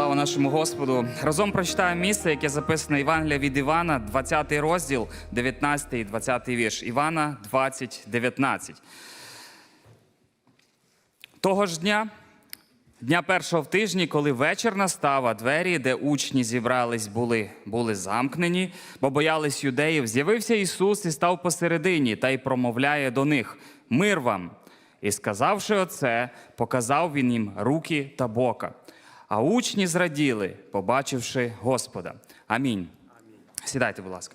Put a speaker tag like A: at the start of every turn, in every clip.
A: Слава нашому Господу. Разом прочитаємо місце, яке записано Євангелія від Івана, 20 розділ, 19 і 20 вірш. Івана 20, 19. Того ж дня, дня першого в тижні, коли вечір настав, а двері, де учні зібрались, були, були замкнені, бо боялись юдеїв, з'явився Ісус і став посередині та й промовляє до них: Мир вам! І сказавши оце, показав він їм руки та бока. А учні зраділи, побачивши Господа. Амінь. Сідайте, будь ласка.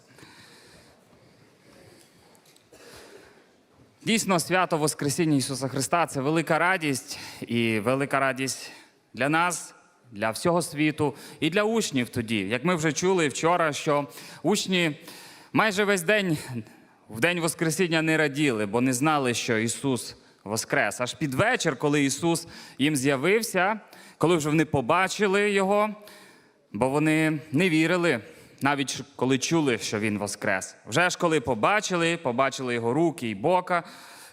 A: Дійсно, свято Воскресіння Ісуса Христа це велика радість і велика радість для нас, для всього світу і для учнів тоді. Як ми вже чули вчора, що учні майже весь день, в день Воскресіння не раділи, бо не знали, що Ісус Воскрес. Аж під вечір, коли Ісус їм з'явився, коли вже вони побачили Його, бо вони не вірили, навіть коли чули, що Він Воскрес. Вже ж коли побачили, побачили Його руки і бока,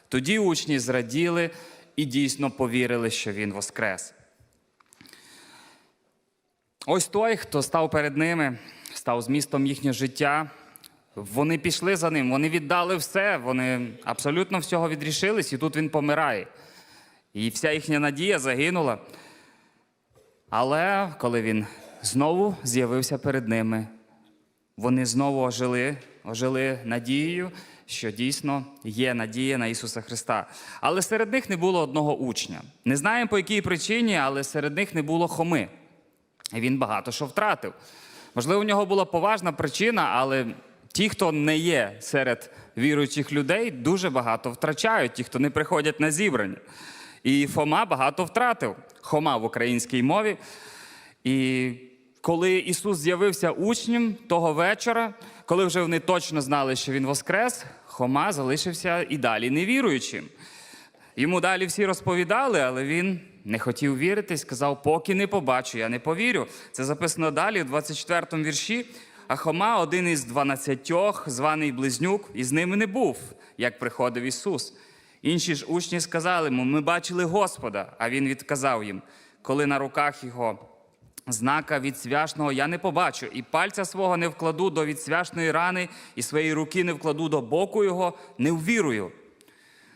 A: тоді учні зраділи і дійсно повірили, що Він Воскрес. Ось той, хто став перед ними, став змістом їхнього життя. Вони пішли за ним, вони віддали все, вони абсолютно всього відрішились, і тут він помирає. І вся їхня надія загинула. Але коли він знову з'явився перед ними, вони знову ожили, ожили надією, що дійсно є надія на Ісуса Христа. Але серед них не було одного учня. Не знаємо по якій причині, але серед них не було Хоми. І він багато що втратив. Можливо, у нього була поважна причина, але ті, хто не є серед віруючих людей, дуже багато втрачають, ті, хто не приходять на зібрання. І Фома багато втратив. Хома в українській мові. І коли Ісус з'явився учнем того вечора, коли вже вони точно знали, що Він воскрес, Хома залишився і далі невіруючим. Йому далі всі розповідали, але він не хотів вірити сказав: поки не побачу, я не повірю. Це записано далі, в 24-му вірші. А Хома, один із дванадцятьох, званий Близнюк, і з ними не був, як приходив Ісус. Інші ж учні сказали йому: Ми бачили Господа. А він відказав їм, коли на руках його знака від свяшного я не побачу, і пальця свого не вкладу до відсвяшної рани, і своєї руки не вкладу до боку його, не ввірую.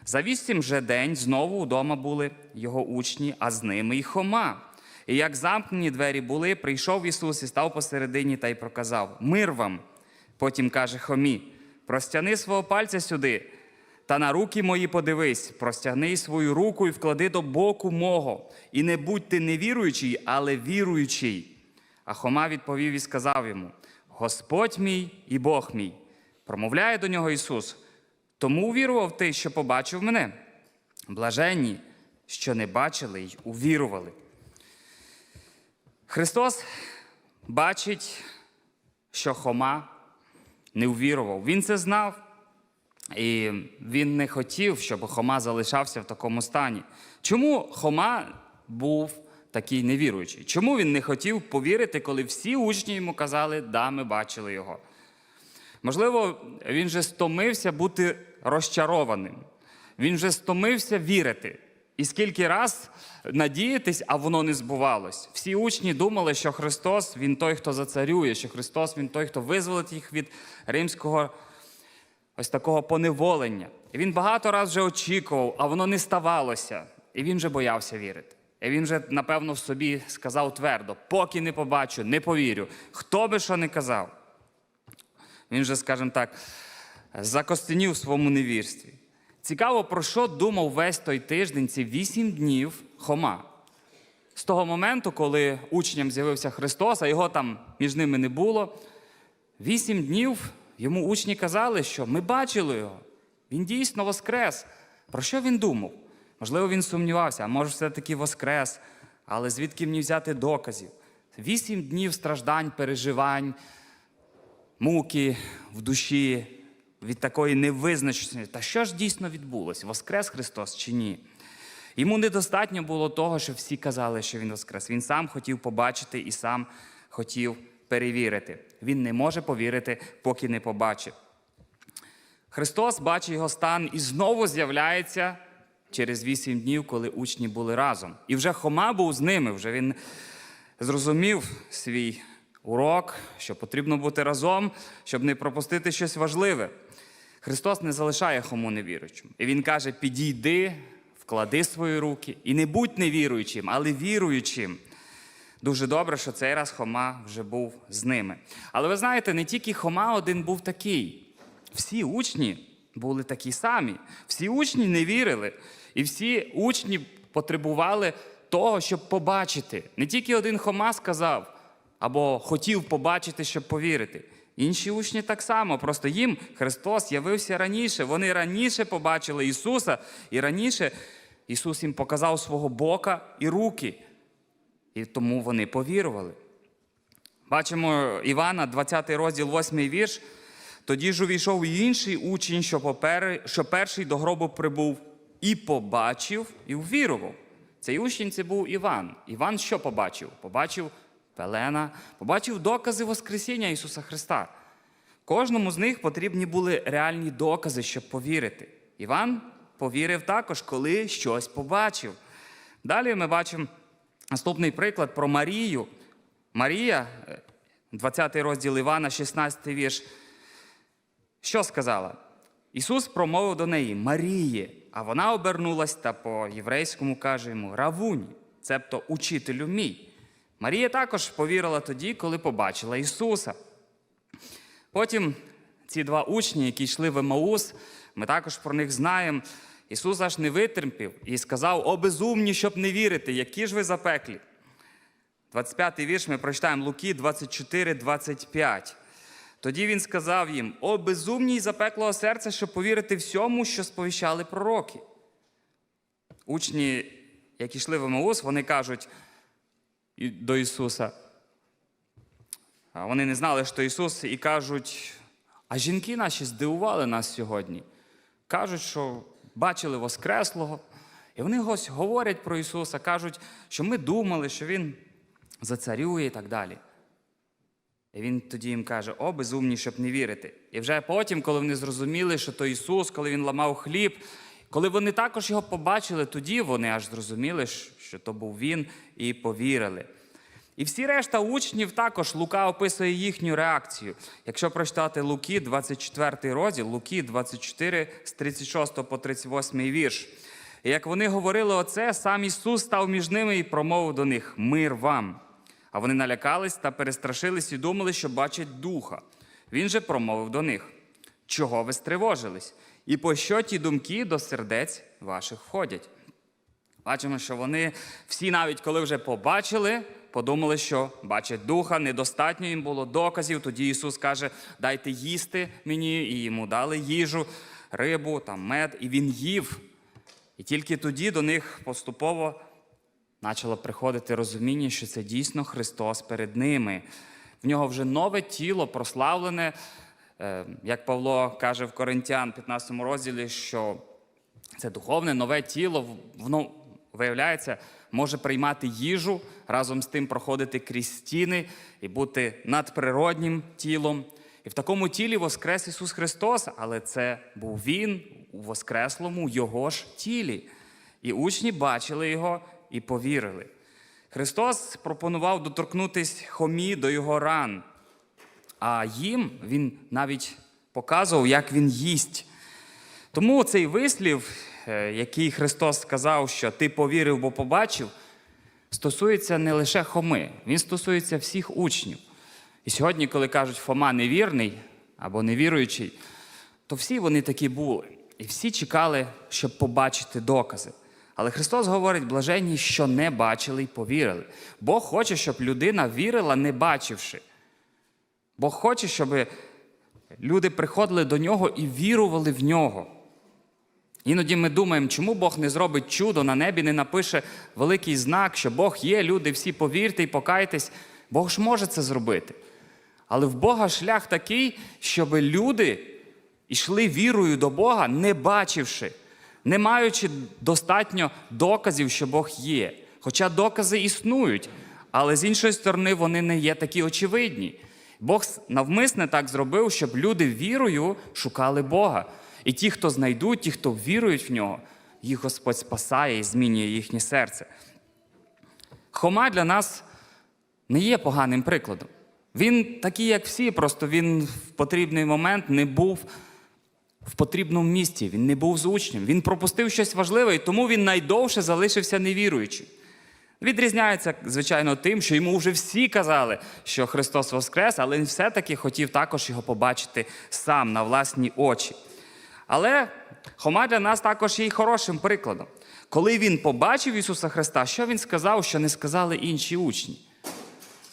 A: За вісім же день знову вдома були його учні, а з ними й Хома. І як замкнені двері були, прийшов Ісус і став посередині та й проказав: Мир вам. Потім каже Хомі: простяни свого пальця сюди, та на руки мої подивись, простягни свою руку і вклади до боку мого. І не будь ти невіруючий, але віруючий. А Хома відповів і сказав йому: Господь мій і Бог мій. Промовляє до нього Ісус. Тому увірував ти, що побачив мене. Блаженні, що не бачили й увірували. Христос бачить, що Хома не увірував. Він це знав, і він не хотів, щоб Хома залишався в такому стані. Чому Хома був такий невіруючий? Чому він не хотів повірити, коли всі учні йому казали, да, ми бачили його? Можливо, він вже стомився бути розчарованим. Він вже стомився вірити. І скільки раз надіятись, а воно не збувалось. Всі учні думали, що Христос Він той, хто зацарює, що Христос Він той, хто визволить їх від римського ось такого поневолення. І він багато разів вже очікував, а воно не ставалося. І він вже боявся вірити. І він вже, напевно, в собі сказав твердо: поки не побачу, не повірю. Хто би що не казав. Він же, скажімо так, закостенів в своєму невірстві. Цікаво, про що думав весь той тиждень, ці вісім днів Хома. З того моменту, коли учням з'явився Христос, а його там між ними не було, вісім днів йому учні казали, що ми бачили його. Він дійсно воскрес. Про що він думав? Можливо, він сумнівався, а може, все-таки воскрес, але звідки мені взяти доказів? Вісім днів страждань, переживань, муки в душі від такої невизначеності. Та що ж дійсно відбулося? Воскрес Христос чи ні? Йому недостатньо було того, що всі казали, що Він воскрес. Він сам хотів побачити і сам хотів перевірити. Він не може повірити, поки не побачить. Христос бачить його стан і знову з'являється через вісім днів, коли учні були разом. І вже Хома був з ними, вже він зрозумів свій урок, що потрібно бути разом, щоб не пропустити щось важливе. Христос не залишає хому невіруючим. І Він каже: підійди, вклади свої руки і не будь невіруючим, але віруючим. Дуже добре, що цей раз Хома вже був з ними. Але ви знаєте, не тільки Хома один був такий. Всі учні були такі самі. Всі учні не вірили. І всі учні потребували того, щоб побачити. Не тільки один Хома сказав або хотів побачити, щоб повірити. Інші учні так само, просто їм Христос явився раніше. Вони раніше побачили Ісуса, і раніше Ісус їм показав свого бока і руки. І тому вони повірували. Бачимо Івана, 20 розділ, 8 вірш. Тоді ж увійшов інший учень, що, попер... що перший до гробу прибув, і побачив, і увірував. Цей учень це був Іван. Іван що побачив? Побачив Пелена, побачив докази Воскресіння Ісуса Христа. Кожному з них потрібні були реальні докази, щоб повірити. Іван повірив також, коли щось побачив. Далі ми бачимо наступний приклад про Марію. Марія, е, 20 розділ Івана, 16 вірш. Що сказала? Ісус промовив до неї Маріє, а вона обернулась та по-єврейському каже йому Равуні, цебто учителю мій. Марія також повірила тоді, коли побачила Ісуса. Потім ці два учні, які йшли в Емаус, ми також про них знаємо. Ісус аж не витерпів і сказав: О, безумні, щоб не вірити, які ж ви запеклі. 25-й вірш ми прочитаємо Луки 24, 25. Тоді він сказав їм: О, безумні й запеклого серця, щоб повірити всьому, що сповіщали пророки. Учні, які йшли в Емаус, вони кажуть до Ісуса. Вони не знали, що Ісус, і кажуть, а жінки наші здивували нас сьогодні. Кажуть, що бачили Воскреслого. І вони ось говорять про Ісуса, кажуть, що ми думали, що Він зацарює і так далі. І він тоді їм каже: О, безумні, щоб не вірити. І вже потім, коли вони зрозуміли, що то Ісус, коли Він ламав хліб, коли вони також його побачили, тоді вони аж зрозуміли, що то був Він, і повірили. І всі решта учнів також Лука описує їхню реакцію. Якщо прочитати Луки, 24 розділ, Луки 24 з 36 по 38 вірш. І як вони говорили оце, сам Ісус став між ними і промовив до них Мир вам. А вони налякались та перестрашились і думали, що бачать духа. Він же промовив до них: Чого ви стривожились? І по що ті думки до сердець ваших входять? Бачимо, що вони всі, навіть коли вже побачили, подумали, що бачать духа, недостатньо їм було доказів. Тоді Ісус каже: дайте їсти мені, і йому дали їжу, рибу, там, мед, і він їв. І тільки тоді до них поступово почало приходити розуміння, що це дійсно Христос перед ними. В нього вже нове тіло прославлене, Е, як Павло каже в Коринтян, 15 розділі, що це духовне нове тіло, воно виявляється, може приймати їжу, разом з тим проходити крізь стіни і бути надприроднім тілом. І в такому тілі воскрес Ісус Христос, але це був Він у воскреслому Його ж тілі. І учні бачили його і повірили. Христос пропонував доторкнутись хомі до його ран, а їм він навіть показував, як він їсть. Тому цей вислів, який Христос сказав, що ти повірив, бо побачив, стосується не лише Хоми, він стосується всіх учнів. І сьогодні, коли кажуть, Фома невірний або невіруючий, то всі вони такі були. І всі чекали, щоб побачити докази. Але Христос говорить блаженні, що не бачили й повірили. Бог хоче, щоб людина вірила, не бачивши. Бог хоче, щоб люди приходили до нього і вірували в нього. Іноді ми думаємо, чому Бог не зробить чудо на небі, не напише великий знак, що Бог є, люди, всі повірте і покайтесь. Бог ж може це зробити. Але в Бога шлях такий, щоб люди йшли вірою до Бога, не бачивши, не маючи достатньо доказів, що Бог є. Хоча докази існують, але з іншої сторони вони не є такі очевидні. Бог навмисне так зробив, щоб люди вірою шукали Бога. І ті, хто знайдуть, ті, хто вірують в нього, їх Господь спасає і змінює їхнє серце. Хома для нас не є поганим прикладом. Він такий, як всі, просто він в потрібний момент не був в потрібному місці, він не був з учнем, він пропустив щось важливе, і тому він найдовше залишився невіруючим. Відрізняється, звичайно, тим, що йому вже всі казали, що Христос Воскрес, але він все-таки хотів також його побачити сам на власні очі. Але Хома для нас також є й хорошим прикладом. Коли він побачив Ісуса Христа, що він сказав, що не сказали інші учні?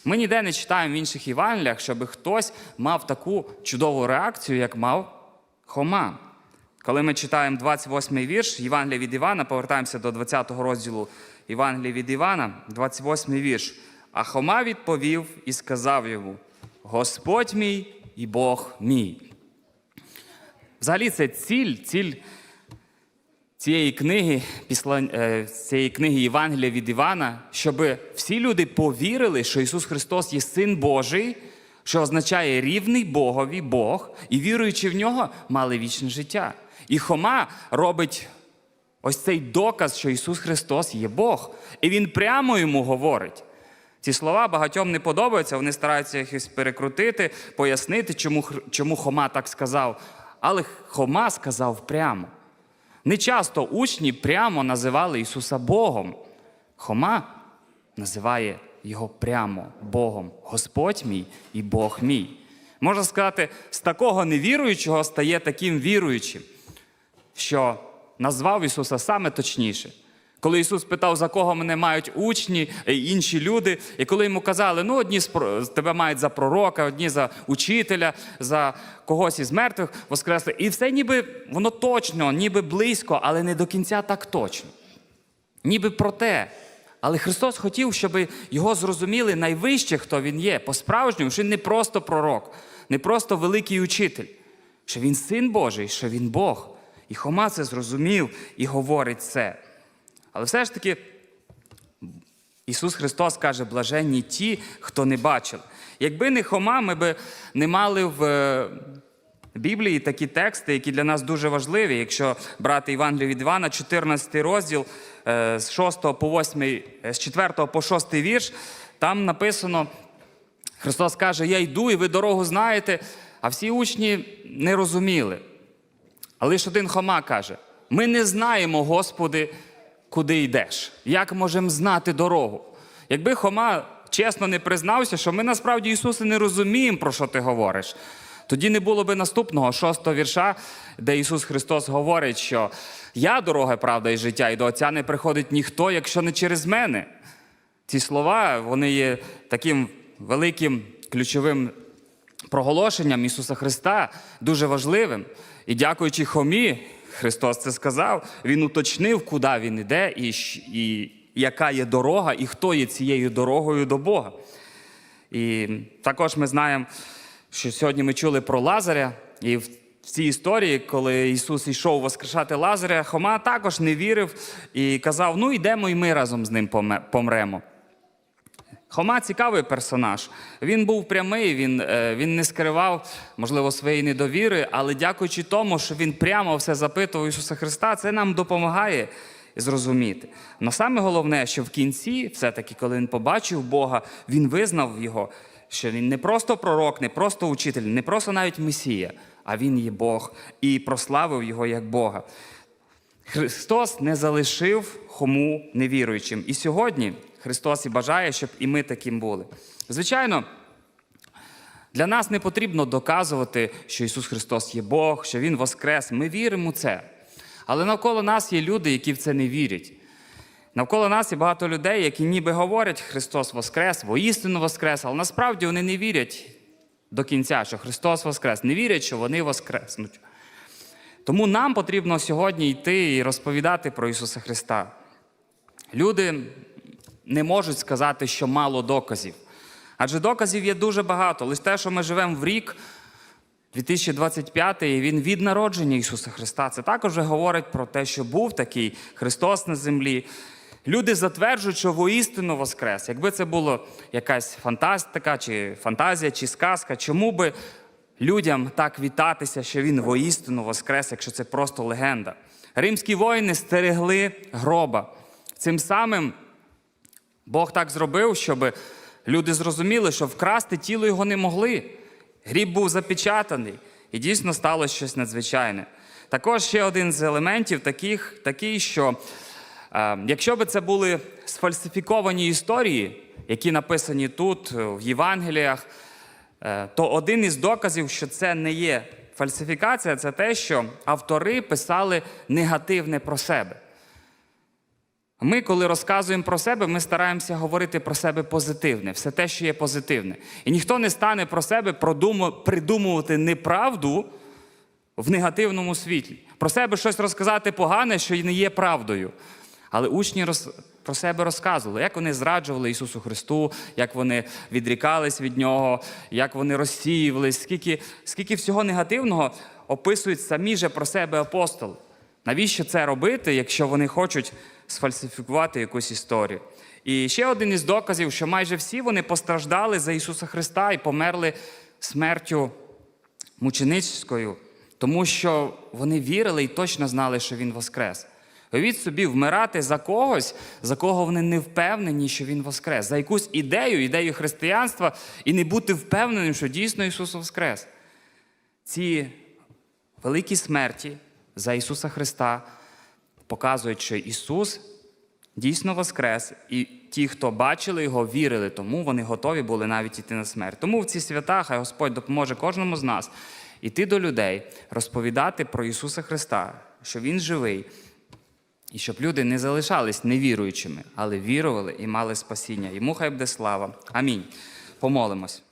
A: Ми ніде не читаємо в інших Євангеліях, щоб хтось мав таку чудову реакцію, як мав Хома. Коли ми читаємо 28-й вірш Євангелія від Івана, повертаємося до 20-го розділу Євангелія від Івана, 28-й вірш. А Хома відповів і сказав йому: Господь мій і Бог мій. Взагалі, це ціль, ціль цієї книги, е, цієї книги Євангелія від Івана, щоб всі люди повірили, що Ісус Христос є Син Божий, що означає рівний Богові Бог, і віруючи в нього, мали вічне життя. І Хома робить ось цей доказ, що Ісус Христос є Бог. І Він прямо йому говорить. Ці слова багатьом не подобаються, вони стараються їх перекрутити, пояснити, чому, чому Хома так сказав. Але Хома сказав прямо. Не часто учні прямо називали Ісуса Богом. Хома називає його прямо Богом. Господь мій і Бог мій. Можна сказати, з такого невіруючого стає таким віруючим, що назвав Ісуса саме точніше. Коли Ісус питав, за кого мене мають учні, інші люди, і коли йому казали, ну одні з тебе мають за пророка, одні за учителя, за когось із мертвих воскресли. І все ніби воно точно, ніби близько, але не до кінця так точно. Ніби про те. Але Христос хотів, щоб його зрозуміли найвище, хто він є, по-справжньому, що він не просто пророк, не просто великий учитель, що він син Божий, що він Бог. І Хома це зрозумів і говорить це. Але все ж таки, Ісус Христос каже, блаженні ті, хто не бачив. Якби не Хома, ми би не мали в е, Біблії такі тексти, які для нас дуже важливі. Якщо брати Євангелію від Івана, 14 розділ е, з 6 по 8, е, з 4 по 6 вірш, там написано, Христос каже, я йду, і ви дорогу знаєте, а всі учні не розуміли. А лише один Хома каже: ми не знаємо, Господи, куди йдеш. Як можемо знати дорогу? Якби Хома чесно не признався, що ми насправді Ісусе не розуміємо, про що ти говориш. Тоді не було би наступного шостого вірша, де Ісус Христос говорить, що я дорога, правда і життя, і до Отця не приходить ніхто, якщо не через мене. Ці слова вони є таким великим ключовим проголошенням Ісуса Христа, дуже важливим. І дякуючи Хомі, Христос це сказав, Він уточнив, куди він іде, і, і яка є дорога, і хто є цією дорогою до Бога. І також ми знаємо, що сьогодні ми чули про Лазаря, і в цій історії, коли Ісус йшов воскрешати Лазаря, Хома також не вірив і казав: ну йдемо і ми разом з ним помремо. Хома цікавий персонаж. Він був прямий, він, е, він не скривав, можливо, своєї недовіри, але дякуючи тому, що він прямо все запитував Ісуса Христа, це нам допомагає зрозуміти. Но саме головне, що в кінці, все-таки, коли він побачив Бога, він визнав його, що він не просто пророк, не просто учитель, не просто навіть Месія, а він є Бог, і прославив його як Бога. Христос не залишив хому невіруючим. І сьогодні Христос і бажає, щоб і ми таким були. Звичайно, для нас не потрібно доказувати, що Ісус Христос є Бог, що Він Воскрес. Ми віримо у це. Але навколо нас є люди, які в це не вірять. Навколо нас є багато людей, які ніби говорять Христос Воскрес, воістину Воскрес, але насправді вони не вірять до кінця, що Христос Воскрес, не вірять, що вони Воскреснуть. Тому нам потрібно сьогодні йти і розповідати про Ісуса Христа. Люди не можуть сказати, що мало доказів. Адже доказів є дуже багато. Лише те, що ми живемо в рік 2025, і він від народження Ісуса Христа. Це також говорить про те, що був такий Христос на землі. Люди затверджують, що воістину воскрес. Якби це було якась фантастика, чи фантазія, чи сказка, чому би людям так вітатися, що він воістину воскрес, якщо це просто легенда? Римські воїни стерегли гроба. Цим самим Бог так зробив, щоб Люди зрозуміли, що вкрасти тіло його не могли. Гріб був запечатаний, і дійсно сталося щось надзвичайне. Також ще один з елементів таких, такий, що е, якщо б це були сфальсифіковані історії, які написані тут, е, в Євангеліях, е, то один із доказів, що це не є фальсифікація, це те, що автори писали негативне про себе. Ми, коли розказуємо про себе, ми стараємося говорити про себе позитивне, все те, що є позитивне. І ніхто не стане про себе придумувати неправду в негативному світлі. Про себе щось розказати погане, що не є правдою. Але учні роз... про себе розказували, як вони зраджували Ісусу Христу, як вони відрікались від Нього, як вони розсіювались, скільки, скільки всього негативного описують самі же про себе апостоли. Навіщо це робити, якщо вони хочуть сфальсифікувати якусь історію? І ще один із доказів, що майже всі вони постраждали за Ісуса Христа і померли смертю мученицькою, тому що вони вірили і точно знали, що Він воскрес. Уявіть собі, вмирати за когось, за кого вони не впевнені, що Він воскрес, за якусь ідею, ідею християнства, і не бути впевненим, що дійсно Ісус воскрес. Ці великі смерті за Ісуса Христа показують, що Ісус дійсно воскрес, і ті, хто бачили його, вірили, тому вони готові були навіть іти на смерть. Тому в ці свята хай Господь допоможе кожному з нас іти до людей, розповідати про Ісуса Христа, що Він живий, і щоб люди не залишались невіруючими, але вірували і мали спасіння. Йому хай буде слава. Амінь. Помолимось.